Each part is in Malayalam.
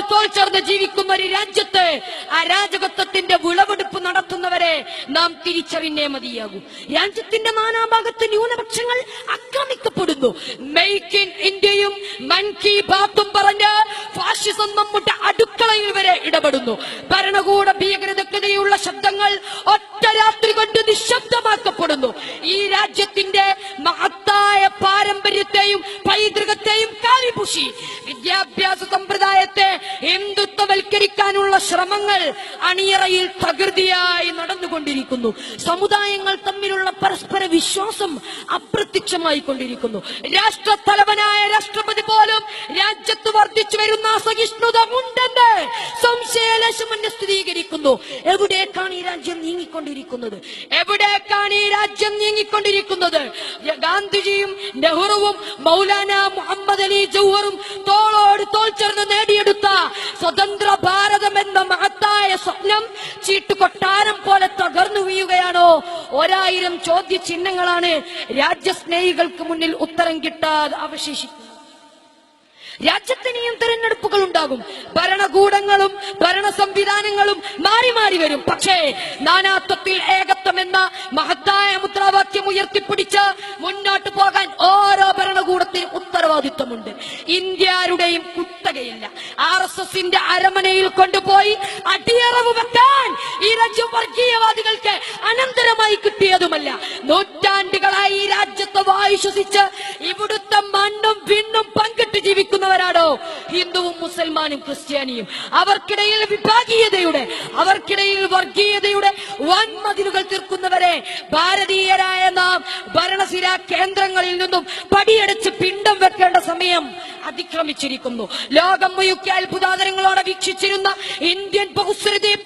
തോളോട് തോൾ ജീവിക്കുന്ന ഒരു രാജ്യത്ത് അരാജകത്വത്തിന്റെ വിളവെടുപ്പ് നടത്തുന്നവരെ നാം തിരിച്ചറിഞ്ഞേ മതിയാകൂ. രാജ്യത്തിന്റെ നാനാഭാഗത്ത് ന്യൂനപക്ഷങ്ങൾ ആക്രമിക്കപ്പെടുന്നു. മെയ്ക്ക് ഇൻ ഇന്ത്യയും മൻ കി ബാത്തും പറഞ്ഞ് ഫാഷിസം നമ്മുടെ അടുക്കളയിൽ വരെ ഇടപെടുന്നു. ഭരണകൂട ഭീകരതക്കെതിരെയുള്ള ശബ്ദങ്ങൾ ഒറ്റ രാത്രി കൊണ്ട് നിശബ്ദമാക്കപ്പെടുന്നു. ഈ രാജ്യത്തിന്റെ മഹത്തായ പാരമ്പര്യത്തെയും പൈതൃകത്തെയും കാലിപുഷി വിദ്യാഭ്യാസ സമ്പ്രദായത്തെ ഹിന്ദുത്വവൽക്കരിക്കാനുള്ള ശ്രമങ്ങൾ അണിയറയിൽ തകൃതിയായി നടന്നുകൊണ്ടിരിക്കുന്നു. സമുദായങ്ങൾ തമ്മിലുള്ള പരസ്പര വിശ്വാസം അപ്രത്യക്ഷമായി കൊണ്ടിരിക്കുന്നു. രാഷ്ട്ര തലവനായ രാഷ്ട്രപതി പോലും രാജ്യത്ത് വർദ്ധിച്ചു വരുന്ന അസഹിഷ്ണുത ഉണ്ടെന്ന് സംശയലേശമെന്നെ സ്ഥിരീകരിക്കുന്നു. എവിടേക്കാണ് ഈ രാജ്യം നീങ്ങിക്കൊണ്ടിരിക്കുന്നത്? എവിടേക്കാണ് ഈ രാജ്യം നീങ്ങിക്കൊണ്ടിരിക്കുന്നത്? ഗാന്ധിജിയും നെഹ്റുവും മൗലാന മുഹമ്മദ് അലി ജൗഹറും തോളോട് തോൾ ചേർന്ന് നേടിയെടുത്ത സ്വതന്ത്ര ഭാരതം എന്ന മഹത്തായ സ്വപ്നം ചീട്ടുകൊട്ടാരം പോലെ തകർന്നു വീഴുകയാണോ? ഒരായിരം ചോദ്യ ചിഹ്നങ്ങളാണ് രാജ്യസ്നേഹികൾക്ക് മുന്നിൽ ഉത്തരം കിട്ടാതെ അവശേഷിക്കുന്നത്. രാജ്യത്തിനെയും തെരഞ്ഞെടുപ്പുകൾ ഉണ്ടാകും. ഭരണകൂടങ്ങളും ഭരണ സംവിധാനങ്ങളും മാറി മാറി വരും. പക്ഷേ നാനാത്വത്തിൽ ഏകത്വം എന്ന മഹത്തായ മുദ്രാവാക്യം ഉയർത്തിപ്പിടിച്ച് മുന്നോട്ട് പോകാൻ ഓരോ ഭരണകൂടത്തിനും ഉത്തരവാദിത്വമുണ്ട്. ഇന്ത്യയുടെയും കുത്തകയില്ല. ആർ എസ് എസിന്റെ അരമനയിൽ കൊണ്ടുപോയി അടിയറവ് വെക്കാൻ ഈ രാജ്യം വർഗീയവാദികൾക്ക് അനന്തരമായി കിട്ടിയതുമല്ല. നൂറ്റാണ്ടുകളായി ഈ രാജ്യത്തെ വായു ശ്വസിച്ച് ഇവിടുത്തെ മണ്ണും പിന്നും പങ്കിട്ട് ജീവിക്കുന്നവരാണോ ഹിന്ദുവും മുസൽമാനും ക്രിസ്ത്യാനിയും അവർക്കിടയിൽ വിഭാഗീയതയുടെ അവർക്കിടയിൽ വർഗീയതയുടെ വൻമതിലുകൾ തീർക്കുന്നവരെ ഭാരതീയരായ നാം ഭരണസിര കേന്ദ്രങ്ങളിൽ നിന്നും പടിയടച്ച് പിണ്ടം വെക്കേണ്ട സമയം അതിക്രമിച്ചിരിക്കുന്നു. ലോകം മുഴുക്കെ അത്ഭുതാതരങ്ങളോടെ വീക്ഷിച്ചിരുന്ന ഇന്ത്യൻ ബഹുസ്വരതയെ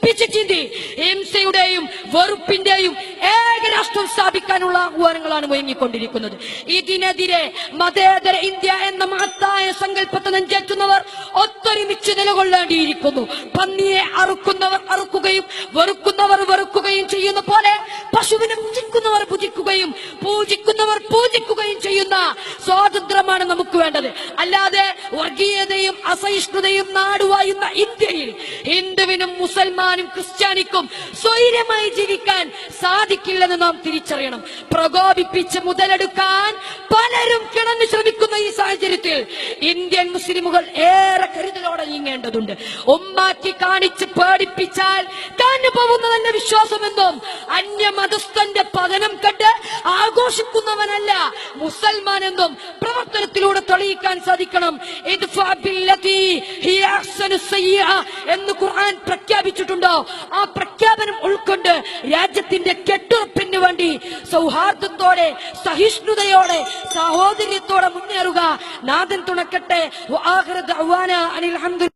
ഹിംസയുടെയും വെറുപ്പിന്റെയും ഏകരാഷ്ട്രം സ്ഥാപിക്കാനുള്ള ആഹ്വാനങ്ങളാണ് മുയങ്ങിക്കൊണ്ടിരിക്കുന്നത് ഇതിനെതിരെ മതേതര ഇന്ത്യ എന്ന മഹത്തായ സങ്കല്പത്തെ നെഞ്ചേറ്റുന്നവർ ഒത്തൊരുമിച്ച് നിലകൊള്ളേണ്ടിയിരിക്കുന്നു. പന്നിയെ അറുക്കുന്നവർ അറുക്കുകയും വെറുക്കുന്നവർ വെറുക്കുകയും ചെയ്യുന്ന പോലെ പശുവിനെ പൂജിക്കുന്നവർ പൂജിക്കുകയും പൂജിക്കുന്നവർ പൂജിക്കുകയും ചെയ്യുന്ന സ്വാതന്ത്ര്യമാണ് നമുക്ക് വേണ്ടത്. അല്ലാതെ വർഗീയതയും അസഹിഷ്ണുതയും നാടുവായുന്ന ഇന്ത്യയിൽ ഹിന്ദുവിനും മുസൽമാനും ക്രിസ്ത്യാനിക്കും സ്വൈര്യമായി ജീവിക്കാൻ സാധിക്കില്ലെന്ന് നാം തിരിച്ചറിയണം. പ്രകോപിപ്പിച്ച് മുതലെടുക്കാൻ പലരും കിടന്നു ശ്രമിക്കുന്ന ഈ സാഹചര്യത്തിൽ ഇന്ത്യൻ മുസ്ലിമുകൾ ഏറെ കരുതലോടെ നീങ്ങേണ്ടതുണ്ട് ഉമ്മാക്കി കാണിച്ച് പേടിപ്പിച്ചാൽ കാഞ്ഞു പോകുന്നതല്ല വിശ്വാസമെന്നും അന്യമതസ്ഥന്റെ പതനം കണ്ട് ആഘോഷിക്കുന്നവനല്ല മുസൽമാൻ എന്നും പ്രവർത്തനത്തിലൂടെ തെളിയിക്കാൻ സാധിക്കണം. എന്ന് ഖുർആൻ പ്രഖ്യാപിച്ചിട്ടുണ്ടോ? ആ പ്രഖ്യാപനം ഉൾക്കൊണ്ട് രാജ്യത്തിന്റെ കെട്ടുറപ്പിന് വേണ്ടി സൗഹാർദ്ദത്തോടെ സഹിഷ്ണുതയോടെ സഹോദര്യത്തോടെ മുന്നേറുക. നാഥൻ തുണക്കട്ടെ. അനിൽ ഹംദു